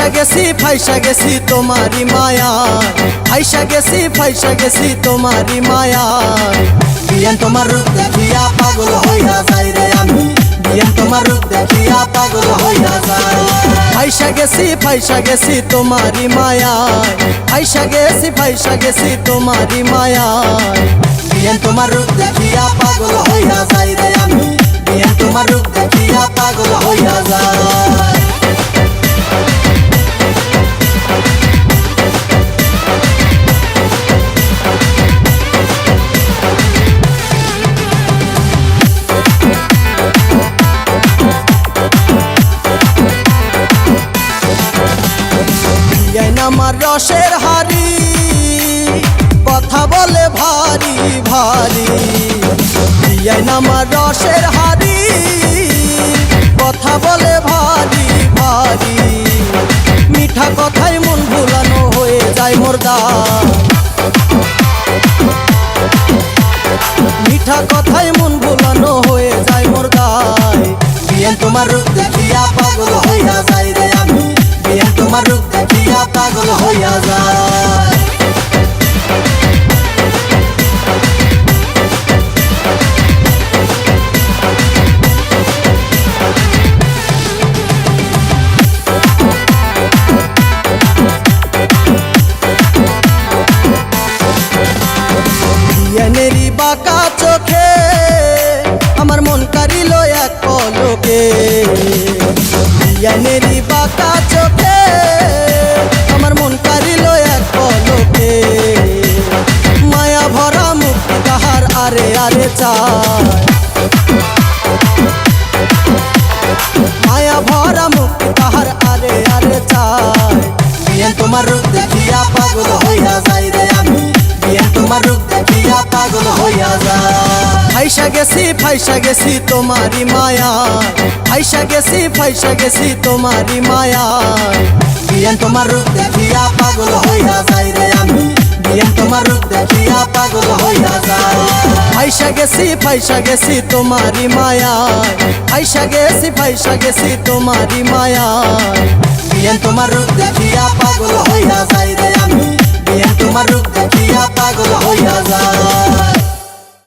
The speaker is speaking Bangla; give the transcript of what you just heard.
ফাইসা গেছি ফাইসা গেছি তোমারি মায়া। ফাইসা গেছি ফাইসা গেছি তোমারি মায়া। বিয়ান তোমার রূপ দেখিয়া পাগল হইয়া যাই রে আমি। বিয়ান তোমার রূপ দেখিয়া পাগল হইয়া যাই। ফাইসা গেছি ফাইসা গেছি তোমারি মায়া। ফাইসা গেছি ফাইসা গেছি তোমারি মায়া। বিয়ান তোমার রূপ দেখিয়া পাগল হইয়া যাই রে আমি। বিয়ান তোমার রূপ দেখিয়া পাগল হইয়া যায় আমার রসের হারি কথা বলে ভারী ভারী। ইয়াই আমার রসের হারি কথা বলে ভারী ভারী। মিঠা কথায় মন ভুলানো হয়ে যায় মোরদা মিঠা কথায় মন ভুলানো হয়ে যায় মোর গায় বিয়ান তোমার রূপ দেখিয়া হইয়া যায়। বাঁকা চোখে আমার মন কারিল এক পলকে। বাঁকা চোখে মন কারিল এক পলকে। মায়া ভরা মুখ তাহার আরে আরে চায়। মায়া ভরা মুখ তাহার আরে আরে চায়। তোমার রূপ ফাইসা গেছি ফাইসা গেছি তোমারি মায়া। ফাইসা গেছি ফাইসা গেছি তোমারি মায়া। বিয়ান তোমার রূপ দেখিয়া পাগল হইয়া যাই রে আমি। বিয়ান তোমার রূপ দেখিয়া পাগল হইয়া যায় ফাইসা গেছি ফাইসা গেছি তোমারি মায়া। ফাইসা গেছি ফাইসা গেছি তোমারি মায়া। বিয়ান তোমার রূপ দেখিয়া পাগল হইয়া